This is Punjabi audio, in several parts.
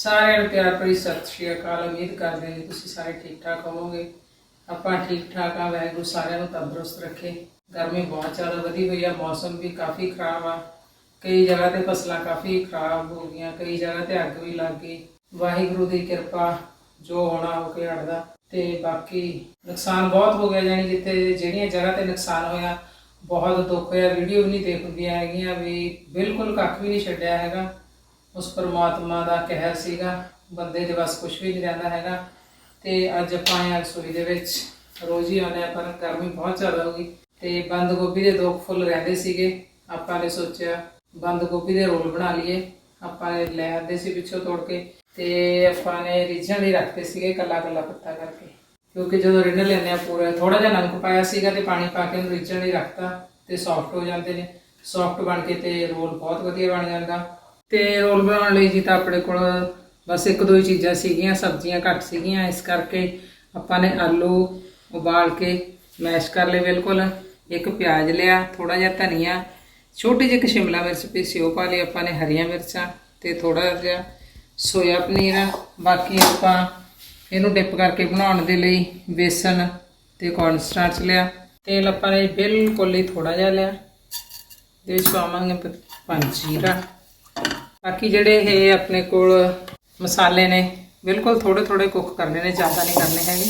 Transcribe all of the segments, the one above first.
ਸਾਰਿਆਂ ਨੂੰ ਪਿਆਰ ਭਰੀ ਸਤਿ ਸ਼੍ਰੀ ਅਕਾਲ। ਉਮੀਦ ਕਰਦੇ ਹਾਂ ਜੀ ਤੁਸੀਂ ਸਾਰੇ ਠੀਕ ਠਾਕ ਹੋਵੋਗੇ। ਆਪਾਂ ਠੀਕ ਠਾਕ ਆ ਵਾਹਿਗੁਰੂ ਸਾਰਿਆਂ ਨੂੰ ਤੰਦਰੁਸਤ ਰੱਖੇ। ਗਰਮੀ ਬਹੁਤ ਜ਼ਿਆਦਾ ਵਧੀ ਹੋਈ ਆ, ਮੌਸਮ ਵੀ ਕਾਫੀ ਖਰਾਬ ਆ। ਕਈ ਜਗ੍ਹਾ ਤੇ ਫਸਲਾਂ ਕਾਫੀ ਖਰਾਬ ਹੋ ਗਈਆਂ, ਕਈ ਜਗ੍ਹਾ ਤੇ ਅੱਗ ਵੀ ਲੱਗ ਗਈ। ਵਾਹਿਗੁਰੂ ਦੀ ਕਿਰਪਾ ਜੋ ਹੋਣਾ ਹੋ ਕੇ ਹਟਦਾ ਤੇ ਬਾਕੀ ਨੁਕਸਾਨ ਬਹੁਤ ਹੋ ਗਿਆ ਜਾਨੀ ਜਿੱਥੇ ਜਿਹੜੀਆਂ ਜਗ੍ਹਾ ਤੇ ਨੁਕਸਾਨ ਹੋਇਆ, ਬਹੁਤ ਦੁੱਖ ਹੋਇਆ। ਵੀਡੀਓ ਵੀ ਨਹੀਂ ਦੇਖ ਹੁੰਦੀਆਂ ਹੈਗੀਆਂ ਵੀ ਬਿਲਕੁਲ ਕੱਖ ਵੀ ਨਹੀਂ ਛੱਡਿਆ ਹੈਗਾ। ਉਸ ਪਰਮਾਤਮਾ ਦਾ ਕਹਿਰ ਸੀਗਾ। ਬੰਦੇ ਦੇ ਬਸ ਕੁਝ ਵੀ ਨਹੀਂ ਰਹਿੰਦਾ ਹੈਗਾ। ਤੇ ਅੱਜ ਆਪਾਂ ਆਏ ਹਾਂ ਰਸੋਈ ਦੇ ਵਿੱਚ। ਰੋਜ਼ ਹੀ ਆਉਂਦੇ ਹਾਂ ਪਰ ਗਰਮੀ ਬਹੁਤ ਜ਼ਿਆਦਾ ਹੋ ਗਈ। ਤੇ ਬੰਦ ਗੋਭੀ ਦੇ ਦੋ ਫੁੱਲ ਰਹਿੰਦੇ ਸੀਗੇ। ਆਪਾਂ ਨੇ ਸੋਚਿਆ ਬੰਦ ਗੋਭੀ ਦੇ ਰੋਲ ਬਣਾ ਲਈਏ। ਆਪਾਂ ਨੇ ਲੈ ਆਂਦੇ ਸੀ ਪਿੱਛੋਂ ਤੋੜ ਕੇ। ਤੇ ਆਪਾਂ ਨੇ ਰੀਝਣ ਲਈ ਰੱਖਦੇ ਸੀਗੇ ਕੱਲਾ ਕੱਲਾ ਪੱਤਾ ਕਰਕੇ। ਕਿਉਂਕਿ ਜਦੋਂ ਰਿੰਨ ਲੈਂਦੇ ਆ ਪੂਰਾ ਥੋੜਾ ਜਿਹਾ ਨਮਕ ਪਾਇਆ ਸੀਗਾ ਤੇ ਪਾਣੀ ਪਾ ਕੇ ਉਹਨੂੰ ਰੀਝਣ ਲਈ ਰੱਖਤਾ ਤੇ ਸੌਫਟ ਹੋ ਜਾਂਦੇ ਨੇ। ਸੌਫਟ ਬਣ ਕੇ ਤੇ ਰੋਲ ਬਹੁਤ ਵਧੀਆ ਬਣ ਜਾਂਦਾ। ਤੇ ਰੋਲ ਬਣਾਉਣ ਲਈ ਜੀ ਤਾਂ ਆਪਣੇ ਕੋਲ ਬਸ ਇੱਕ ਦੋ ਹੀ ਚੀਜ਼ਾਂ ਸੀਗੀਆਂ, ਸਬਜ਼ੀਆਂ ਘੱਟ ਸੀਗੀਆਂ, ਇਸ ਕਰਕੇ ਆਪਾਂ ਨੇ ਆਲੂ ਉਬਾਲ ਕੇ ਮੈਸ਼ ਕਰ ਲਏ ਬਿਲਕੁਲ। ਇੱਕ ਪਿਆਜ਼ ਲਿਆ ਥੋੜਾ ਜਿਹਾ ਧਨੀਆ, ਛੋਟੀ ਜਿਹੀ ਇੱਕ ਸ਼ਿਮਲਾ ਮਿਰਚ ਪੀਸੀ, ਉਹ ਪਾ ਲਈ ਆਪਾਂ ਨੇ ਹਰੀਆਂ ਮਿਰਚਾਂ ਤੇ ਥੋੜਾ ਜਿਹਾ ਸੋਇਆ ਪਨੀਰ। ਬਾਕੀ ਆਪਾਂ ਇਹਨੂੰ ਡਿਪ ਕਰਕੇ ਬਣਾਉਣ ਦੇ ਲਈ ਬੇਸਨ ਤੇ ਕੌਰਨ ਲਿਆ। ਤੇਲ ਆਪਾਂ ਨੇ ਬਿਲਕੁਲ ਹੀ ਥੋੜਾ ਜਿਹਾ ਲਿਆ। ਦੇ ਵਿੱਚ ਪਾਵਾਂਗੇ ਪੰਜ ਜੀਰਾ। ਬਾਕੀ ਜਿਹੜੇ ਇਹ ਆਪਣੇ ਕੋਲ ਮਸਾਲੇ ਨੇ, ਬਿਲਕੁਲ ਥੋੜੇ ਥੋੜੇ ਕੁੱਕ ਕਰਨੇ ਨੇ, ਜ਼ਿਆਦਾ ਨਹੀਂ ਕਰਨੇ ਹੈਗੇ।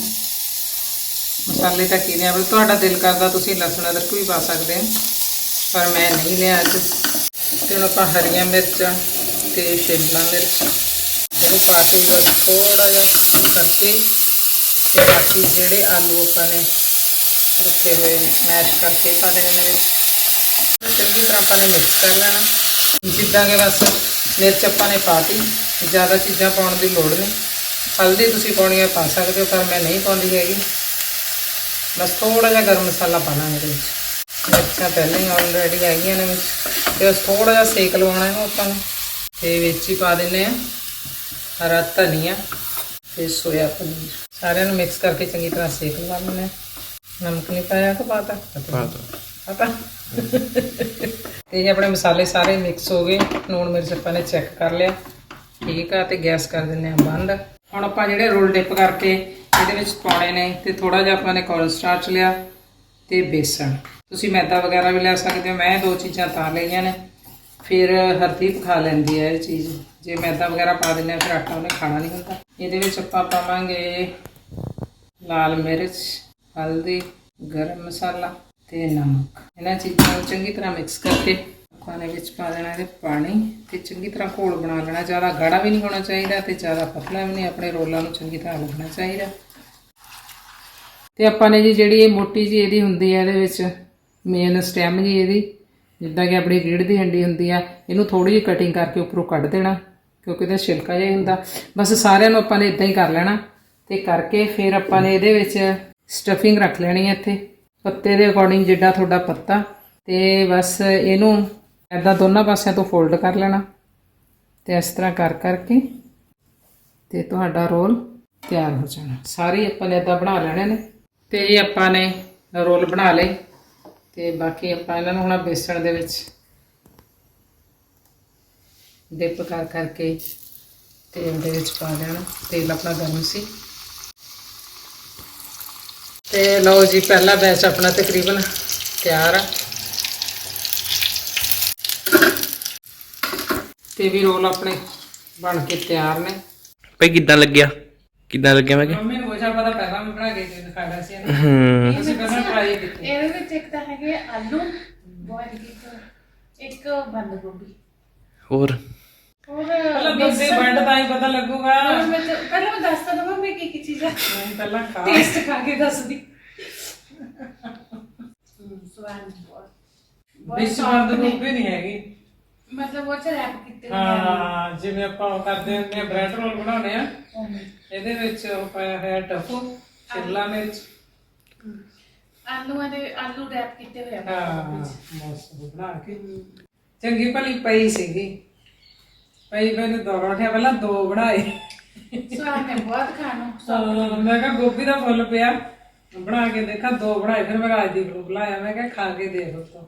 ਮਸਾਲੇ ਤਾਂ ਕੀ ਨੇ ਆ? ਤੁਹਾਡਾ ਦਿਲ ਕਰਦਾ ਤੁਸੀਂ ਲਸਣ, ਅਦਰਕ ਵੀ ਪਾ ਸਕਦੇ ਹੋ, ਪਰ ਮੈਂ ਨਹੀਂ ਲਿਆ ਅੱਜ। ਤੇ ਹੁਣ ਆਪਾਂ ਹਰੀਆਂ ਮਿਰਚਾਂ ਤੇ ਸ਼ਿਮਲਾ ਮਿਰਚ, ਇਹਨੂੰ ਪਾ ਕੇ ਬਸ ਥੋੜਾ ਜਿਹਾ ਕਰਕੇ ਤੇ ਬਾਕੀ ਜਿਹੜੇ ਆਲੂ ਆਪਾਂ ਨੇ, ਰੱਖੇ ਹੋਏ ਨੇ, ਮੈਸ਼ ਕਰਕੇ ਪਾ ਦੇਣੇ ਨੇ। ਵਿੱਚ ਚੰਗੀ ਤਰ੍ਹਾਂ ਆਪਾਂ ਨੇ ਮਿਕਸ ਕਰ ਲੈਣਾ। ਜਿੱਦਾਂ ਕਿ ਬਸ ਮਿਰਚ ਆਪਾਂ ਨੇ ਪਾਤੀ, ਜ਼ਿਆਦਾ ਚੀਜ਼ਾਂ ਪਾਉਣ ਦੀ ਲੋੜ ਨਹੀਂ। ਹਲਦੀ ਤੁਸੀਂ ਪਾਉਣੀ ਹੈ ਪਾ ਸਕਦੇ ਹੋ, ਪਰ ਮੈਂ ਨਹੀਂ ਪਾਉਂਦੀ ਹੈਗੀ। ਬਸ ਥੋੜਾ ਜਿਹਾ ਗਰਮ ਮਸਾਲਾ ਪਾਣਾ ਇਹਦੇ ਵਿੱਚ। ਮਿਰਚਾਂ ਪਹਿਲਾਂ ਹੀ ਆਲਰੇਡੀ ਹੈਗੀਆਂ ਨੇ ਵਿੱਚ। ਤੇ ਬਸ ਥੋੜਾ ਜਿਹਾ ਸੇਕ ਲਵਾਉਣਾ ਇਹਨੂੰ ਆਪਾਂ ਨੂੰ। ਤੇ ਵਿੱਚ ਹੀ ਪਾ ਦਿੰਨੇ ਆ ਹਰਾ ਧਨੀਆ ਤੇ ਸੋਇਆ ਪਨੀਰ। ਸਾਰਿਆਂ ਨੂੰ ਮਿਕਸ ਕਰਕੇ ਚੰਗੀ ਤਰ੍ਹਾਂ ਸੇਕ ਲਵਾ ਲੈਣਾ ਨਮਕ ਨਹੀਂ ਪਾਇਆ ਕਿ ਪਾਤਾ ਪਤਾ ਤੇ ਇਹ ਆਪਣੇ ਮਸਾਲੇ ਸਾਰੇ ਮਿਕਸ ਹੋ ਗਏ। ਲੂਣ ਮਿਰਚ ਆਪਾਂ ਨੇ ਚੈੱਕ ਕਰ ਲਿਆ। ਠੀਕ ਆ, ਤੇ ਗੈਸ ਕਰ ਦਿੰਨੇ ਆ ਬੰਦ। ਹੁਣ ਆਪਾਂ ਜਿਹੜੇ ਰੋਲ ਡਿਪ ਕਰਕੇ ਇਹਦੇ ਵਿੱਚ ਪਾਉਣੇ ਨੇ, ਤੇ ਥੋੜਾ ਜਿਹਾ ਆਪਾਂ ਨੇ ਕੌਰਨ ਸਟਾਰਚ ਲਿਆ ਤੇ ਬੇਸਣ। ਤੁਸੀਂ ਮੈਦਾ ਵਗੈਰਾ ਵੀ ਲੈ ਸਕਦੇ ਹੋ। ਮੈਂ ਦੋ ਚੀਜ਼ਾਂ ਤਾਂ ਲਈਆਂ ਨੇ। ਫਿਰ ਹਰਦੀਪ ਖਾ ਲੈਂਦੀ ਹੈ ਇਹ ਚੀਜ਼। ਜੇ ਮੈਦਾ ਵਗੈਰਾ ਪਾ ਦਿੰਦੇ ਆ, ਫਿਰ ਆਟਾ ਉਹਨੇ ਖਾਣਾ ਨਹੀਂ ਹੁੰਦਾ। ਇਹਦੇ ਵਿੱਚ ਆਪਾਂ ਪਾਵਾਂਗੇ ਲਾਲ ਮਿਰਚ, ਹਲਦੀ, ਗਰਮ ਮਸਾਲਾ। ਤੇ ਨਮਕ। ਇਹਨਾਂ ਚੀਜ਼ਾਂ ਨੂੰ ਚੰਗੀ ਤਰ੍ਹਾਂ ਮਿਕਸ ਕਰਕੇ ਆਪਾਂ ਨੇ ਵਿੱਚ ਪਾ ਦੇਣਾ ਇਹਦੇ ਪਾਣੀ ਤੇ ਚੰਗੀ ਤਰ੍ਹਾਂ ਘੋਲ ਬਣਾ ਲੈਣਾ। ਜ਼ਿਆਦਾ ਗਾੜਾ ਵੀ ਨਹੀਂ ਹੋਣਾ ਚਾਹੀਦਾ ਤੇ ਜ਼ਿਆਦਾ ਪਤਲਾ ਵੀ ਨਹੀਂ, ਆਪਣੇ ਰੋਲਾਂ ਨੂੰ ਚੰਗੀ ਤਰ੍ਹਾਂ ਲੱਗਣਾ ਚਾਹੀਦਾ। ਤੇ ਆਪਾਂ ਨੇ ਜੀ ਜਿਹੜੀ ਇਹ ਮੋਟੀ ਜੀ ਇਹਦੀ ਹੁੰਦੀ ਹੈ, ਇਹਦੇ ਵਿੱਚ ਮੇਨ ਸਟੈਮ ਜੀ ਇਹਦੀ, ਜਿੱਦਾਂ ਕਿ ਆਪਣੀ ਰੀੜ ਦੀ ਹੰਡੀ ਹੁੰਦੀ ਆ, ਇਹਨੂੰ ਥੋੜੀ ਜਿਹੀ ਕਟਿੰਗ ਕਰਕੇ ਉੱਪਰੋਂ ਕੱਢ ਦੇਣਾ, ਕਿਉਂਕਿ ਇਹਦਾ ਛਿਲਕਾ ਜਿਹਾ ਹੁੰਦਾ। ਬਸ ਸਾਰਿਆਂ ਨੂੰ ਆਪਾਂ ਨੇ ਇਦਾਂ ਹੀ ਕਰ ਲੈਣਾ ਤੇ ਕਰਕੇ ਫਿਰ ਆਪਾਂ ਨੇ ਇਹਦੇ ਵਿੱਚ ਸਟਫਿੰਗ ਰੱਖ ਲੈਣੀ ਹੈ ਇੱਥੇ। ਪੱਤੇ ਦੇ ਅਕੋਰਡਿੰਗ ਜਿੱਡਾ ਤੁਹਾਡਾ ਪੱਤਾ ਤੇ ਬਸ ਇਹਨੂੰ ਐਦਾਂ ਦੋਨਾਂ ਪਾਸਿਆਂ ਤੋਂ ਫੋਲਡ ਕਰ ਲੈਣਾ ਤੇ ਇਸ ਤਰ੍ਹਾਂ ਕਰ ਕਰਕੇ ਤੇ ਤੁਹਾਡਾ ਰੋਲ ਤਿਆਰ ਹੋ ਜਾਣਾ। ਸਾਰੇ ਆਪਾਂ ਨੇ ਇਦਾਂ ਬਣਾ ਲੈਣੇ ਨੇ ਤੇ ਇਹ ਆਪਾਂ ਨੇ ਰੋਲ ਬਣਾ ਲਏ ਤੇ ਬਾਕੀ ਆਪਾਂ ਇਹਨਾਂ ਨੂੰ ਹੁਣ ਬੇਸਣ ਦੇ ਵਿੱਚ ਡਿਪ ਕਰ ਕਰਕੇ ਤੇਲ ਦੇ ਵਿੱਚ ਪਾ ਦੇਣਾ। ਤੇਲ ਆਪਣਾ ਗਰਮ ਸੀ। ਤੇ ਲਓ ਜੀ ਪਹਿਲਾ ਬੈਚ ਆਪਣਾ ਤਕਰੀਬਨ ਤਿਆਰ ਆ। ਤੇ ਵੀ ਰੋਲ ਆਪਣੇ ਬਣ ਕੇ ਤਿਆਰ ਨੇ। ਭਾਈ ਕਿੱਦਾਂ ਲੱਗਿਆ? ਕਿੱਦਾਂ ਲੱਗਿਆ ਮੈਂ ਕਿਹਾ? ਮੰਮੀ ਨੂੰ ਪੁੱਛਿਆ ਪਤਾ ਪਹਿਲਾਂ ਵੀ ਬਣਾ ਕੇ ਦਿਖਾਇਆ ਸੀ ਇਹਨੇ। ਹੂੰ। ਤੁਸੀਂ ਪਹਿਲਾਂ ਟਰਾਈ ਕੀਤੀ। ਇਹਦੇ ਵਿੱਚ ਇੱਕ ਤਾਂ ਹੈਗੇ ਆਲੂ ਬੋਇਲ ਕੀਤੇ ਇੱਕ ਬੰਦ ਗੋਭੀ। ਹੋਰ? ਹੋਰ ਪਹਿਲਾਂ ਬੰਦੇ ਵੰਡ ਤਾਂ ਹੀ ਪਤਾ ਲੱਗੂਗਾ। ਮੈਂ ਪਹਿਲਾਂ ਮੈਂ ਦੱਸ ਤਾਂ ਦਵਾਂ ਮੈਂ ਕੀ ਕੀ ਚੀਜ਼ਾਂ ਪਹਿਲਾਂ ਖਾ। ਟੇਸਟ ਖਾ ਕੇ ਦੱਸਦੀ। ਹਮ, ਸਵਾਦ ਬਹੁਤ। ਬਹੁਤ ਵਿੱਚ soft ਬੰਦ ਨੇ। ਗੋਭੀ ਨਹੀਂ ਹੈਗੀ। ਮਤਲਬ ਉਹ ਚ ਰੈਪ ਕੀਤੇ ਹੋਏ ਆ ਹਾਂ ਜਿਵੇਂ ਆਪਾਂ ਉਹ ਕਰਦੇ ਹੁੰਦੇ ਆ ਬ੍ਰੈਡ ਰੋਲ ਬਣਾਉਂਦੇ ਆ ਉਵੇਂ। ਇਹਦੇ ਵਿੱਚ ਉਹ ਪਾਇਆ ਹੋਇਆ ਟਫੂ ਸ਼ਿਮਲਾ ਮਿਰਚ। ਆਲੂਆਂ ਦੇ ਆਲੂ ਰੈਪ ਕੀਤੇ ਹੋਏ ਆ। ਹਾਂ ਮੌਸਮ ਬਣਾ ਕੇ। ਚੰਗੀ ਭਲੀ ਪਈ ਸੀਗੀ। ਪਈ ਮੈਨੂੰ ਦੋ ਰੋਟੀਆਂ ਪਹਿਲਾਂ ਦੋ ਬਣਾਏ। ਸਵਾਦ ਨੇ ਬਹੁਤ ਖਾਣੋ ਹਾਂ, ਮੈਂ ਕਿਹਾ ਗੋਭੀ ਦਾ ਫੁੱਲ ਪਿਆ। ਬਣਾ ਕੇ ਦੇਖਾਂ ਦੋ ਬਣਾਏ ਫਿਰ ਮੈਂ ਰਾਜਦੀਪ ਨੂੰ ਬੁਲਾਇਆ ਮੈਂ ਕਿਹਾ ਖਾ ਕੇ ਦੇਖ ਉਤੋਂ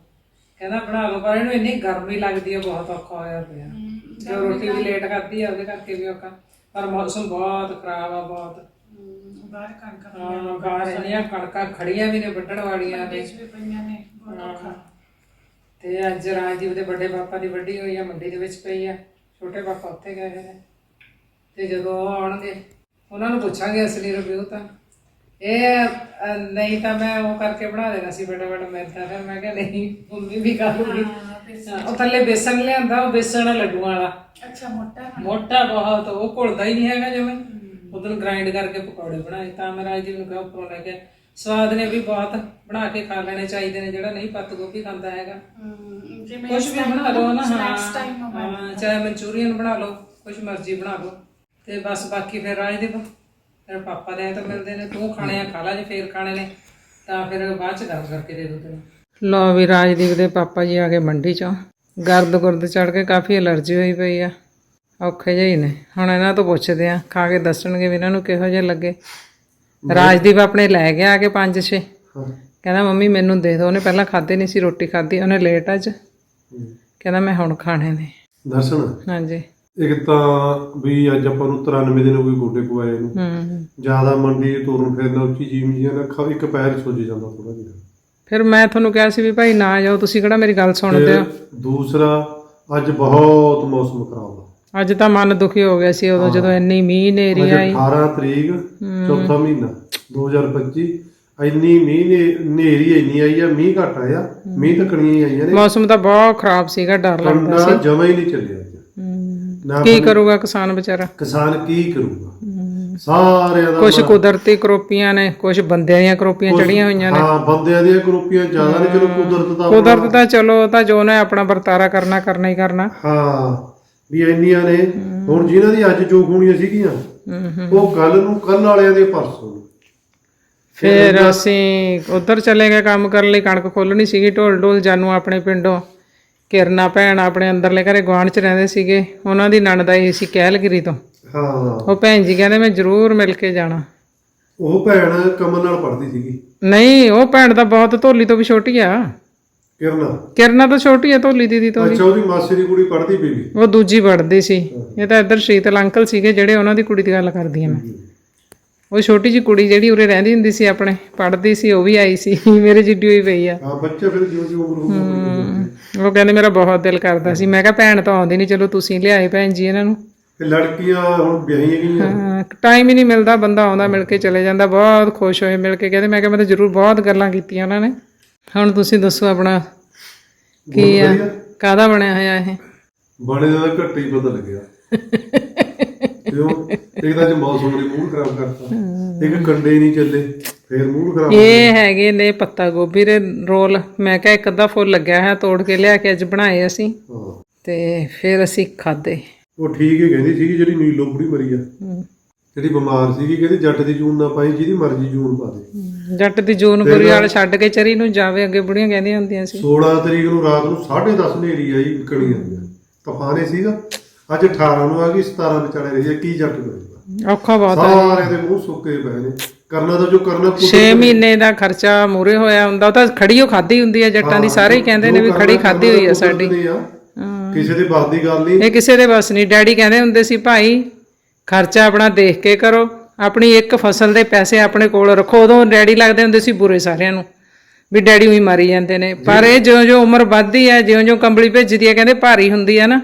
ਕਹਿੰਦਾ ਬਣਾ ਲਓ ਪਰ ਇਹਨੂੰ ਇੰਨੀ ਗਰਮੀ ਲੱਗਦੀ ਹੈ ਬਹੁਤ ਔਖਾ ਹੋਇਆ ਪਿਆ ਜੋ ਰੋਟੀ ਵੀ ਲੇਟ ਕਰਦੀ ਆ ਉਹਦੇ ਕਰਕੇ ਵੀ ਔਖਾ। ਪਰ ਮੌਸਮ ਬਹੁਤ ਖਰਾਬ ਆ ਬਹੁਤ। ਬਾਹਰ ਕਣਕਾਂ ਹਾਂ ਬਾਹਰ ਇੰਨੀਆਂ ਕਣਕਾਂ ਖੜੀਆਂ ਵੀ ਨੇ ਵੱਢਣ ਵਾਲੀਆਂ ਨੇ। ਵਿੱਚ ਵੀ ਪਈਆਂ ਨੇ ਬਹੁਤ ਔਖਾ। ਤੇ ਅੱਜ ਰਾਜਦੀਪ ਦੇ ਵੱਡੇ ਪਾਪਾ ਦੀ ਵੱਡੀ ਹੋਈ ਆ ਮੰਡੀ ਦੇ ਵਿੱਚ ਪਈ ਆ। ਛੋਟੇ ਪਾਪਾ ਉੱਥੇ ਗਏ ਨੇ। ਤੇ ਜਦੋਂ ਉਹ ਆਉਣਗੇ ਉਹਨਾਂ ਨੂੰ ਪੁੱਛਾਂਗੇ ਅਸਲੀ ਰਿਵਿਊ ਤਾਂ। ਇਹ ਅ, ਨਹੀਂ ਤਾਂ ਮੈਂ ਉਹ ਕਰਕੇ ਬਣਾ ਦੇਣਾ ਸੀ ਬੜਾ ਬੜਾ ਮੈਦਾ ਫਿਰ ਮੈਂ ਕਿਹਾ ਨਹੀਂ ਮੰਮੀ ਵੀ ਖਾ ਲੂਗੀ। ਹਾਂ, ਉਹ ਥੱਲੇ ਬੇਸਣ ਲਿਆਂਦਾ ਉਹ ਬੇਸਣ ਲੱਡੂਆਂ ਵਾਲਾ। ਅੱਛਾ ਮੋਟਾ ਮੋਟਾ ਬਹੁਤ ਉਹ ਘੁਲਦਾ ਹੀ ਨਹੀਂ ਹੈਗਾ ਜਿਵੇਂ ਉਦੋਂ ਗ੍ਰਾਈਂਡ ਕਰਕੇ ਪਕੌੜੇ ਬਣਾਏ। ਤਾਂ ਮੈਂ ਰਾਜਦੀਪ ਨੂੰ ਕਿਹਾ ਉੱਪਰੋਂ ਲੈ ਕੇ ਸਵਾਦ ਨੇ ਵੀ ਬਹੁਤ ਬਣਾ ਕੇ ਖਾ ਲੈਣੇ ਚਾਹੀਦੇ ਨੇ ਜਿਹੜਾ ਨਹੀਂ ਪੱਤ ਗੋਭੀ ਖਾਂਦਾ ਹੈਗਾ। ਹਮ, ਜਿਵੇਂ ਕੁਝ ਵੀ ਬਣਾ ਲਓ ਨਾ ਸਨੈਕਸ ਟਾਈਮ ਹਾਂ ਹਾਂ ਚਾਹੇ ਮਨਚੂਰੀਅਨ ਬਣਾ ਲਓ ਕੁਝ ਮਰਜ਼ੀ ਬਣਾ ਲਓ। ਤੇ ਬਸ ਬਾਕੀ ਫਿਰ ਰਾਜਦੀਪ ਫਿਰ ਪਾਪਾ ਦੇ ਤਾਂ ਮਿਲਦੇ ਨੇ ਤੂੰ ਖਾਣੇ ਆ ਖਾ ਲਾ ਜੇ ਫੇਰ ਖਾਣੇ ਨੇ ਤਾਂ ਫਿਰ ਬਾਅਦ ਚ ਗਰਮ ਕਰਕੇ ਦੇ ਦੋ ਤੈਨੂੰ ਲੋ ਵੀ ਰਾਜਦੀਪ ਦੇ ਪਾਪਾ ਜੀ ਆ ਗਏ ਮੰਡੀ ਚੋਂ। ਗਰਦ ਗੁਰਦ ਚੜ ਕੇ ਕਾਫੀ ਅਲਰਜੀ ਹੋਈ ਪਈ ਆ। ਔਖੇ ਜਿਹੇ ਹੀ ਨੇ। ਹੁਣ ਇਹਨਾਂ ਤੋਂ ਪੁੱਛਦੇ ਆ ਖਾ ਕੇ ਦੱਸਣਗੇ ਵੀ ਇਹਨਾਂ ਨੂੰ ਕਿਹੋ ਜਿਹੇ ਲੱਗੇ। ਰਾਜਦੀਪ ਆਪਣੇ ਲੈ ਗਿਆ ਆ ਕੇ 5-6 ਕਹਿੰਦਾ ਮੰਮੀ ਮੈਨੂੰ ਦੇ ਦਿਓ। ਉਹਨੇ ਪਹਿਲਾਂ ਖਾਦੇ ਨਹੀਂ ਸੀ ਰੋਟੀ ਖਾਦੀ ਉਹਨੇ ਲੇਟ ਅੱਜ। ਕਹਿੰਦਾ ਮੈਂ ਹੁਣ ਖਾਣੇ ਨੇ। ਦਰਸ਼ਨ? ਹਾਂਜੀ। ਇੱਕ ਤਾਂ ਵੀ ਅੱਜ ਆਪਾਂ ਨੂੰ 93 ਦਿਨ ਹੋ ਗਏ ਗੋਡੇ ਪਵਾਏ ਨੂੰ। ਹੂੰ। ਜ਼ਿਆਦਾ ਮੰਡੀ ਤੁਰਨ ਫਿਰਨਾ ਉੱਚੀ ਜੀਵ ਜੀ ਨਾ ਖਾ ਇੱਕ ਪੈਰ ਸੁੱਜ ਜਾਂਦਾ ਥੋੜਾ ਜਿਹਾ। ਫਿਰ ਮੈਂ ਤੁਹਾਨੂੰ ਕਿਹਾ ਸੀ ਵੀ ਭਾਈ ਨਾ ਜਾਓ ਤੁਸੀਂ ਕਿਹੜਾ ਮੇਰੀ ਗੱਲ ਸੁਣਦੇ ਹੋ? ਤੇ ਦੂਸਰਾ ਅੱਜ ਬਹੁਤ ਮੌਸਮ ਖਰਾਬ ਆ। ਅੱਜ ਤਾਂ ਮਨ ਦੁਖੀ ਹੋ ਗਿਆ ਸੀ ਉਦੋਂ ਜਦੋਂ ਇੰਨੀ ਮੀਂਹ ਅੱਜ ਆਈ। 18 ਤਰੀਕ ਚੌਥਾ ਮਹੀਨਾ 2025 ਇੰਨੀ ਮੀਂਹ ਨੇ ਨੇਰੀ ਇੰਨੀ ਆਈ ਆ ਮੀਂਹ ਘੱਟ ਆਇਆ। ਮੀਂਹ ਤਾਂ ਕਣੀਆਂ ਹੀ ਆਈਆਂ ਨੇ। ਮੌਸਮ ਤਾਂ ਬਹੁਤ ਖਰਾਬ ਸੀਗਾ ਡਰ ਲੱਗਦਾ ਕੰਡਾ ਜਮਾ ਹੀ ਨਹੀਂ ਚੱਲਿਆ। ਨਾ ਕੀ ਕਰੂਗਾ ਕਿਸਾਨ ਵਿਚਾਰਾ? ਕਿਸਾਨ ਕੀ ਕਰੂਗਾ? ਸਾਰਿਆਂ ਦਾ ਕੁਝ ਕੁਦਰਤੀ ਕਰੋਪੀਆਂ ਨੇ ਕੁਝ ਬੰਦਿਆਂ ਦੀਆਂ ਕਰੋਪੀਆਂ ਚੜੀਆਂ ਹੋਈਆਂ ਨੇ। ਹਾਂ ਬੰਦਿਆਂ ਦੀਆਂ ਗਰੁੱਪੀਆਂ ਜ਼ਿਆਦਾ ਨੇ ਚਲੋ ਕੁਦਰਤ ਦਾ ਕੁਦਰਤ ਤਾਂ ਚਲੋ ਤਾਂ ਜੋ ਨੇ ਆਪਣਾ ਵਰਤਾਰਾ ਕਰਨਾ ਕਰਨਾ ਹੀ ਕਰਨਾ। ਹਾਂ ਵੀ ਇੰਨੀਆਂ ਨੇ। ਹੁਣ ਜਿਨ੍ਹਾਂ ਦੀ ਅੱਜ ਜੋਗ ਹੋਣੀਆਂ ਸੀਗੀਆਂ ਉਹ ਕੱਲ ਨੂੰ ਕੱਲ ਵਾਲਿਆਂ ਦੇ ਪਰਸੋਂ ਫਿਰ ਅਸੀਂ ਉਧਰ ਚਲੇ ਗਏ ਕੰਮ ਕਰਨ ਲਈ ਕਣਕ ਖੋਲਣੀ ਸੀਗੀ ਢੋਲ ਢੋਲ ਜਾਨੂ ਆਪਣੇ ਪਿੰਡੋਂ। ਕਿਰਨਾ ਭੈਣ ਆਪਣੇ ਅੰਦਰਲੇ ਘਰੇ ਗੁਆਂਢ ਚ ਰਹਿੰਦੇ ਸੀਗੇ ਉਹਨਾਂ ਦੀ ਨਣਦ ਆਈ ਸੀ ਕੈਲਗਰੀ ਤੋਂ। ਹਾਂ। ਉਹ ਭੈਣ ਜੀ ਕਹਿੰਦੇ ਮੈਂ ਜ਼ਰੂਰ ਮਿਲ ਕੇ ਜਾਣਾ। ਉਹ ਭੈਣ ਕਮਲ ਨਾਲ ਪੜਦੀ ਸੀਗੀ। ਨਹੀਂ ਉਹ ਭੈਣ ਤਾਂ ਬਹੁਤ ਧੋਲੀ ਤੋਂ ਵੀ ਛੋਟੀ ਆ। ਕਿਰਨਾ। ਕਿਰਨਾ ਤਾਂ ਛੋਟੀ ਆ ਧੋਲੀ ਦੀਦੀ ਤੋਂ ਅੱਛਾ ਉਹਦੀ ਮਾਸੀ ਦੀ ਕੁੜੀ ਪੜਦੀ ਬੀਬੀ ਉਹ ਦੂਜੀ ਪੜਦੀ ਸੀ। ਇਹ ਤਾਂ ਇੱਧਰ ਸ਼ੀਤਲ ਅੰਕਲ ਸੀਗੇ ਜਿਹੜੇ ਉਹਨਾਂ ਦੀ ਕੁੜੀ ਦੀ ਗੱਲ ਕਰਦੀ ਆ ਮੈਂ। ਉਹ ਛੋਟੀ ਜੀ ਕੁੜੀ ਜਿਹੜੀ ਉਰੇ ਰਹਿੰਦੀ ਹੁੰਦੀ ਸੀ ਆਪਣੇ ਪੜਦੀ ਸੀ ਉਹ ਵੀ ਆਈ ਸੀ ਮੇਰੇ ਜਿੱਡੀ ਹੋਈ ਪਈ ਆ। ਹਾਂ ਬੱਚੇ ਫਿਰ ਜਿਉਂ ਜਿਉਂ ਉਮਰ ਹੋਊਗੀ ਉਹ ਕਹਿੰਦੇ ਮੇਰਾ ਬਹੁਤ ਦਿਲ ਕਰਦਾ ਸੀ। ਮੈਂ ਕਿਹਾ ਭੈਣ ਤਾਂ ਆਉਂਦੀ ਨਹੀਂ ਚਲੋ ਤੁਸੀਂ ਲਿਆਏ ਭੈਣ ਜੀ ਇਹਨਾਂ ਨੂੰ। ਤੇ ਲੜਕੀਆਂ ਹੁਣ ਵਿਆਹੀਆਂ ਗਈਆਂ। ਟਾਈਮ ਹੀ ਨਹੀਂ ਮਿਲਦਾ ਬੰਦਾ ਆਉਂਦਾ ਮਿਲ ਕੇ ਚਲੇ ਜਾਂਦਾ ਬਹੁਤ ਖੁਸ਼ ਹੋਏ ਮਿਲ ਕੇ। ਕਹਿੰਦੇ ਮੈਂ ਕਿਹਾ ਮੈਂ ਤਾਂ ਜ਼ਰੂਰ ਬਹੁਤ ਗੱਲਾਂ ਕੀਤੀਆਂ ਉਹਨਾਂ ਨੇ। ਹੁਣ ਤੁਸੀਂ ਦੱਸੋ ਆਪਣਾ ਕੀ ਆ? ਕਾਦਾ ਬਣਿਆ ਹੋਇਆ ਇਹ? ਬਣੇ ਦਾ ਘੱਟ ਹੀ ਪਤਾ ਲੱਗਿਆ ਕਿਉਂ? ਇੱਕ ਤਾਂ ਅੱਜ ਮੌਸਮ ਨੇ ਮੂਡ ਖਰਾਬ ਕਰਤਾ। ਇੱਕ ਕੰਡੇ ਨਹੀਂ ਚੱਲੇ ਫੇਰ ਮੂਡ ਖਰਾਬ ਇਹ ਹੈਗੇ ਨੇ ਪੱਤਾ ਗੋਭੀ ਦੇ ਰੋਲ। ਮੈਂ ਕਿਹਾ ਇੱਕ ਅੱਧਾ ਫੁੱਲ ਲੱਗਿਆ ਹੈ ਤੋੜ ਕੇ ਲਿਆ ਕੇ ਅੱਜ ਬਣਾਏ ਅਸੀਂ। ਤੇ ਫਿਰ ਅਸੀਂ ਖਾਦੇ ਉਹ ਠੀਕ ਹੀ ਕਹਿੰਦੀ ਸੀਗੀ ਜਿਹੜੀ ਨੀਲੋ ਬੁੜੀ ਮਰੀ ਆ। ਜਿਹੜੀ ਬਿਮਾਰ ਸੀਗੀ ਕਹਿੰਦੀ ਜੱਟ ਦੀ ਜੂਨ ਨਾ ਪਾਈ ਜਿਹਦੀ ਮਰਜ਼ੀ ਜੂਨ ਪਾ ਦੇ। ਜੱਟ ਦੀ ਜੂਨ ਗੁਰੀ ਵਾਲ ਛੱਡ ਕੇ ਚਰੀ ਨੂੰ ਜਾਵੇ ਅੱਗੇ ਬੁੜੀਆਂ ਕਹਿੰਦੀਆਂ ਹੁੰਦੀਆਂ ਸੀ। 16 ਤਰੀਕ ਨੂੰ ਰਾਤ ਨੂੰ 10:30 ਹਨੇਰੀ ਆਈ ਕਣੀ ਆਈ ਤੂਫਾਨੇ ਸੀਗਾ। ਅੱਜ 18 ਨੂੰ ਆ ਗਈ 17 ਵਿਚਾਲੇ ਰਹੀ ਆ ਕੀ ਜੱਟ ਕਰੂਗਾ ਔਖਾ ਬਹੁਤ ਸਾਰੇ ਦੇ ਮੂੰਹ ਸੁੱਕੇ ਪਏ ਨੇ। ਕਰਨਾ ਤਾਂ ਜੋ ਕਰਨਾ ਕੁਦਰਤ 6 ਮਹੀਨੇ ਦਾ ਖਰਚਾ ਮੂਰੇ ਹੋਇਆ ਹੁੰਦਾ ਉਹ ਤਾਂ ਖੜੀ ਹੋ ਖਾਦੀ ਹੁੰਦੀ ਹੈ ਜੱਟਾਂ ਦੀ ਸਾਰੇ ਹੀ ਕਹਿੰਦੇ ਨੇ ਵੀ ਖੜੀ ਖਾਦੀ ਹੋਈ ਹੈ ਸਾਡੀ। ਕਿਸੇ ਦੇ ਬਾਤ ਦੀ ਗੱਲ ਨਹੀਂ। ਇਹ ਕਿਸੇ ਦੇ ਬਸ ਨਹੀਂ। ਡੈਡੀ ਕਹਿੰਦੇ ਹੁੰਦੇ ਸੀ ਭਾਈ ਖਰਚਾ ਆਪਣਾ ਦੇਖ ਕੇ ਕਰੋ। ਆਪਣੀ ਇੱਕ ਫਸਲ ਦੇ ਪੈਸੇ ਆਪਣੇ ਕੋਲ ਰੱਖੋ। ਉਦੋਂ ਡੈਡੀ ਲੱਗਦੇ ਹੁੰਦੇ ਸੀ ਬੁਰੇ ਸਾਰਿਆਂ ਨੂੰ ਵੀ ਡੈਡੀ ਉਹੀ ਮਾਰੀ ਜਾਂਦੇ ਨੇ। ਪਰ ਇਹ ਜਿਉਂ-ਜਿਉਂ ਉਮਰ ਵੱਧਦੀ ਹੈ ਜਿਉਂ-ਜਿਉਂ ਕੰਬਲੀ ਭੇਜਦੀ ਹੈ ਕਹਿੰਦੇ ਭਾਰੀ ਹੁੰਦੀ ਹੈ ਨਾ।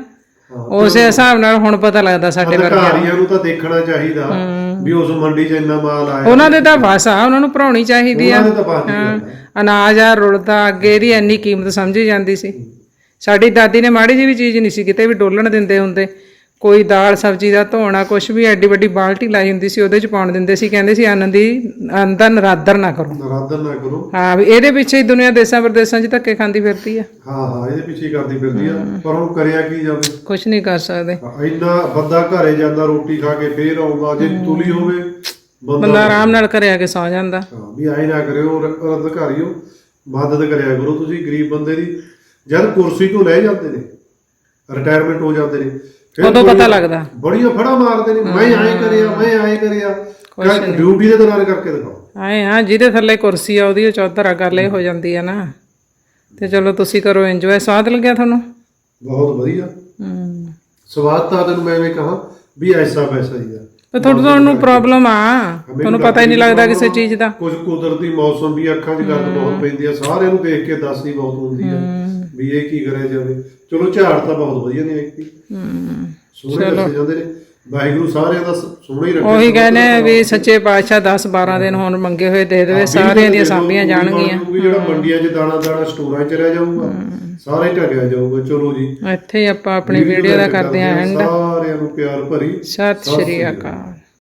ਉਸੇ ਹਿਸਾਬ ਨਾਲ ਹੁਣ ਪਤਾ ਲੱਗਦਾ ਸਾਡੇ ਵਰਗੇ ਅਧਿਕਾਰੀਆਂ ਨੂੰ ਤਾਂ ਦੇਖਣਾ ਚਾਹੀਦਾ ਵੀ ਉਸ ਮੰਡੀ 'ਚ ਇੰਨਾ ਮਾਲ ਆਇਆ ਉਹਨਾਂ ਦੇ ਤਾਂ ਬਸ ਆ ਉਹਨਾਂ ਨੂੰ ਭਰਾਉਣੀ ਚਾਹੀਦੀ ਆ। ਉਹਨਾਂ ਨੇ ਤਾਂ ਬਾਤ ਨਹੀਂ ਅਨਾਜ ਆ ਰੁਲਦਾ ਅੱਗੇ ਇਹਦੀ ਇੰਨੀ ਕੀਮਤ ਸਮਝੀ ਜਾਂਦੀ ਸੀ। ਸਾਡੀ ਦਾਦੀ ਨੇ ਮਾੜੀ ਜਿਹੀ ਵੀ ਚੀਜ਼ ਨਹੀਂ ਸੀ ਕਿਤੇ ਵੀ ਡੋਲਣ ਦਿੰਦੇ ਹੁੰਦੇ। ਕੋਈ ਦਾਲ ਸਬਜ਼ੀ ਦਾ ਧੋਣਾ ਕੁਛ ਵੀ ਐਡੀ ਵੱਡੀ ਬਾਲਟੀ ਲਾਈ ਹੁੰਦੀ ਸੀ ਉਹਦੇ ਚ ਪਾਉਣ ਦਿੰਦੇ ਸੀ ਕਹਿੰਦੇ ਸੀ ਅੰਨ ਦੀ ਦਾ ਨਰਾਦਰ ਨਾ ਕਰੋ। ਨਰਾਦਰ ਨਾ ਕਰੋ। ਹਾਂ ਵੀ ਇਹਦੇ ਪਿੱਛੇ ਹੀ ਦੁਨੀਆ ਦੇਸਾਂ ਪ੍ਰਦੇਸਾਂ 'ਚ ਧੱਕੇ ਖਾਂਦੀ ਫਿਰਦੀ ਆ। ਹਾਂ ਹਾਂ ਇਹਦੇ ਪਿੱਛੇ ਹੀ ਕਰਦੀ ਫਿਰਦੀ ਆ ਪਰ ਹੁਣ ਕਰਿਆ ਕੀ ਜਾਵੇ? ਕੁਛ ਨਹੀਂ ਕਰ ਸਕਦੇ। ਇੰਨਾ ਬੰਦਾ ਘਰੇ ਜਾਂਦਾ ਰੋਟੀ ਖਾ ਕੇ ਫੇਰ ਆਉਂਦਾ ਜੇ ਤੁਲੀ ਹੋਵੇ ਬੰਦਾ ਆਰਾਮ ਨਾਲ ਘਰੇ ਆ ਕੇ ਸੌ ਜਾਂਦਾ। ਹਾਂ ਵੀ ਆਏ ਨਾ ਕਰਿਓ ਅਧਿਕਾਰੀਓ ਮਦਦ ਕਰਿਆ ਕਰੋ ਤੁਸੀਂ ਗਰੀਬ ਬੰਦੇ ਦੀ। ਜਦ ਕੁਰਸੀ ਤੋਂ ਲੈ ਜਾਂਦੇ ਨੇ ਰਿਟਾਇਰਮੈਂਟ ਹੋ ਜਾਂਦੇ ਨੇ ਫਿਰ ਉਦੋਂ ਪਤਾ ਲੱਗਦਾ। ਬੜੀਆਂ ਫੜਾ ਮਾਰਦੇ ਨੇ ਮੈਂ ਐਂ ਕਰਿਆ ਮੈਂ ਐਂ ਕਰਿਆ। ਡਿਊਟੀ ਦੇ ਦੌਰਾਨ ਕਰਕੇ ਦਿਖਾਓ। ਆਏ ਹਾਂ ਜਿਹਦੇ ਥੱਲੇ ਕੁਰਸੀ ਆ ਉਹਦੀ ਚੌਧਰ ਗੱਲ ਇਹ ਹੋ ਜਾਂਦੀ ਆ ਨਾ। ਤੇ ਚਲੋ ਤੁਸੀਂ ਕਰੋ ਇੰਜੋਏ ਸਵਾਦ ਲੱਗਿਆ ਤੁਹਾਨੂੰ? ਬਹੁਤ ਵਧੀਆ। ਹਮ ਸਵਾਦ ਤਾਂ ਤੈਨੂੰ ਮੈਂ ਐਵੇਂ ਕਹਾ ਵੀ ਐਸਾ ਵੈਸਾ ਹੀ ਆ। ਪਰ ਤੁਹਾਨੂੰ ਤੁਹਾਨੂੰ ਪ੍ਰੋਬਲਮ ਆ। ਤੁਹਾਨੂੰ ਪਤਾ ਹੀ ਨਹੀਂ ਲੱਗਦਾ ਕਿਸੇ ਚੀਜ਼ ਦਾ। ਕੁਝ ਕੁਦਰਤੀ ਮੌਸਮ ਵੀ ਅੱਖਾਂ 'ਚ ਗਰਦ ਬਹੁਤ ਪੈਂਦੀ ਆ। ਸਾਰਿਆਂ ਨੂੰ ਦੇਖ ਕੇ ਦੱਸਦੀ ਬਹੁਤ ਹੁੰਦੀ ਆ ਵੀ ਇਹ ਕੀ ਕਰਿਆ ਜਾਵੇ। ਚਲੋ ਝਾੜ ਤਾਂ ਬਹੁਤ ਵਧੀਆ ਨੇ ਇੱਕ ਸੋਹਣੇ ਦੱਸੇ ਜਾਂਦੇ ਨੇ। ਵਾਹਿਗੁਰੂ ਸਾਰਿਆਂ ਦਾ ਸ- ਸੋਹਣਾ ਹੀ ਰੱਖੇ ਉਹੀ ਕਹਿੰਦੇ ਆ ਵੀ ਸੱਚੇ ਪਾਤਸ਼ਾਹ 10 12 ਦਿਨ ਹੁਣ ਮੰਗੇ ਹੋਏ ਦੇ ਦੇਵੇ ਸਾਰਿਆਂ ਦੀਆਂ ਸਾਂਭੀਆਂ ਜਾਣਗੀਆਂ। ਵੀ ਜਿਹੜਾ ਮੰਡੀਆਂ 'ਚ ਦਾਣਾ ਦਾਣਾ ਸਟੋਰਾਂ 'ਚ ਰਹਿ ਜਾਊਗਾ ਸਾਰਾ ਹੀ ਢਕਿਆ ਜਾਊਗਾ ਚਲੋ ਜੀ। ਇੱਥੇ ਹੀ ਆਪਾਂ ਆਪਣੀ ਵੀਡੀਓ ਦਾ ਕਰਦੇ ਆਂ ਐਂਡ ਸਾਰਿਆਂ ਨੂੰ ਪਿਆਰ ਭਰੀ। ਸਤਿ ਸ਼੍ਰੀ ਅਕਾਲ।